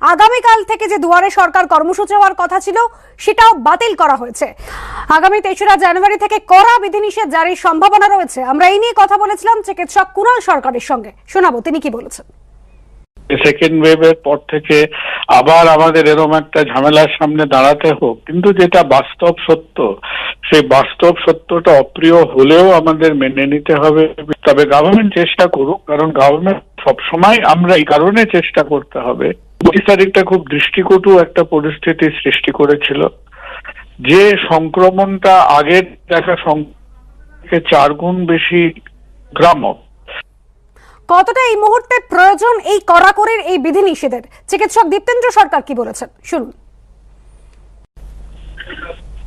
আগামীকাল থেকে যে দুয়ারে সরকার কর্মসূচি হওয়ার কথা ছিল, সেটাও বাতিল করা হয়েছে। আগামী তেসরা জানুয়ারি থেকে কড়া বিধিনিষেধ জারির সম্ভাবনা রয়েছে। আমরা এই নিয়ে কথা বলেছিলাম চিকিৎসক কুণাল সরকারের সঙ্গে। শোনাবো, তিনি কি বলেছেন? সেকেন্ড ওয়েভের পর থেকে আবার আমাদের এরকম একটা ঝামেলার সামনে দাঁড়াতে হোক, কিন্তু যেটা বাস্তব সত্য, সেই বাস্তব সত্যটা অপ্রিয় হলেও আমাদের মেনে নিতে হবে। তবে গভর্নমেন্ট চেষ্টা করুক, কারণ গভর্নমেন্ট সবসময় আমরা এই কারণে চেষ্টা করতে হবে পঁচিশ তারিখটা খুব দৃষ্টিকটু একটা পরিস্থিতি সৃষ্টি করেছিল। যে সংক্রমণটা আগের দেখা চার গুণ বেশি গ্রাম্য কতটা এই মুহূর্তে প্রয়োজন এই কড়াকড়ির এই বিধিনিষেধের? চিকিৎসক দীপ্তেন্দ্র সরকার কি বলেছেন? শুনুন।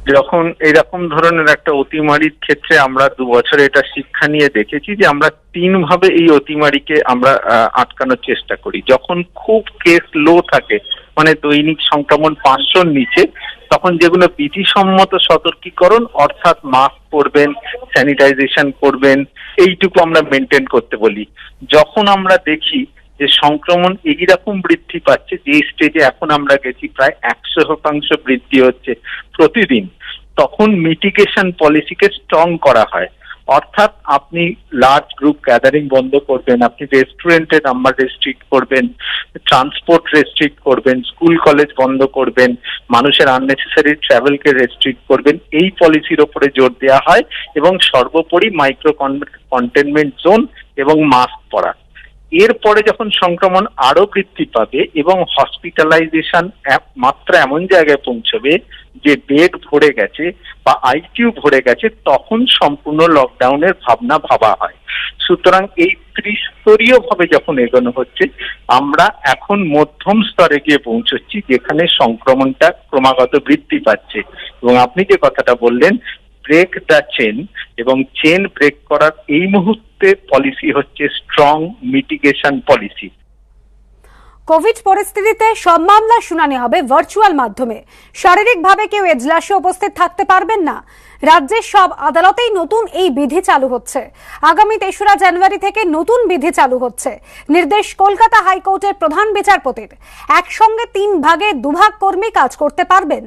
যখন এরকম ধরনের একটা অতিমারির ক্ষেত্রে আমরা দু বছরে এটা শিক্ষা নিয়ে দেখেছি যে আমরা তিন ভাবে এই অতিমারিকে আমরা আটকানোর চেষ্টা করি। যখন খুব কেস লো থাকে মানে দৈনিক সংক্রমণ পাঁচশোর নিচে, তখন যেগুলো বিধিসম্মত সতর্কীকরণ, অর্থাৎ মাস্ক পরবেন স্যানিটাইজেশন করবেন, এইটুকু আমরা মেনটেন করতে বলি। যখন আমরা দেখি যে সংক্রমণ এইরকম বৃদ্ধি পাচ্ছে, যে স্টেজে এখন আমরা গেছি, প্রায় একশো শতাংশ বৃদ্ধি হচ্ছে প্রতিদিন তখন মিটিগেশন পলিসিকে স্ট্রং করা হয়। অর্থাৎ আপনি লার্জ গ্রুপ গ্যাদারিং বন্ধ করবেন, আপনি রেস্টুরেন্টের নাম্বার রেস্ট্রিক্ট করবেন ট্রান্সপোর্ট রেস্ট্রিক্ট করবেন স্কুল কলেজ বন্ধ করবেন, মানুষের আননেসেসারি ট্রাভেলকে রেস্ট্রিক্ট করবেন, এই পলিসির ওপরে জোর দেওয়া হয় এবং সর্বোপরি মাইক্রো কন্টেনমেন্ট জোন এবং মাস্ক পরা। এরপরে যখন সংক্রমণ আরও বৃদ্ধি পাবে এবং হসপিটালাইজেশন মাত্রা এমন জায়গায় পৌঁছবে যে বেড ভরে গেছে বা আইসিইউ ভরে গেছে, তখন সম্পূর্ণ লকডাউনের ভাবনা ভাবা হয়। সুতরাং এই ত্রিস্তরীয় ভাবে যখন এগোনো হচ্ছে, আমরা এখন মধ্যম স্তরে গিয়ে পৌঁছচ্ছি যেখানে সংক্রমণটা ক্রমাগত বৃদ্ধি পাচ্ছে। এবং আপনি যে কথাটা বললেন ব্রেক দ্য চেন এবং চেন ব্রেক করার এই মুহূর্তে পলিসি হচ্ছে স্ট্রং মিটিগেশন পলিসি কোভিড পরিস্থিতিতে সব মামলা শুনানি হবে ভার্চুয়াল মাধ্যমে। শারীরিকভাবে কেউ এজলাসে উপস্থিত থাকতে পারবেন না। রাজ্যের সব আদালতেই নতুন এই বিধি চালু হচ্ছে। আগামী তেসরা জানুয়ারি থেকে নতুন বিধি চালু হচ্ছে। নির্দেশ কলকাতা হাইকোর্টের প্রধান বিচারপতির। একসঙ্গে তিন ভাগে দুভাগ কর্মী কাজ করতে পারবেন।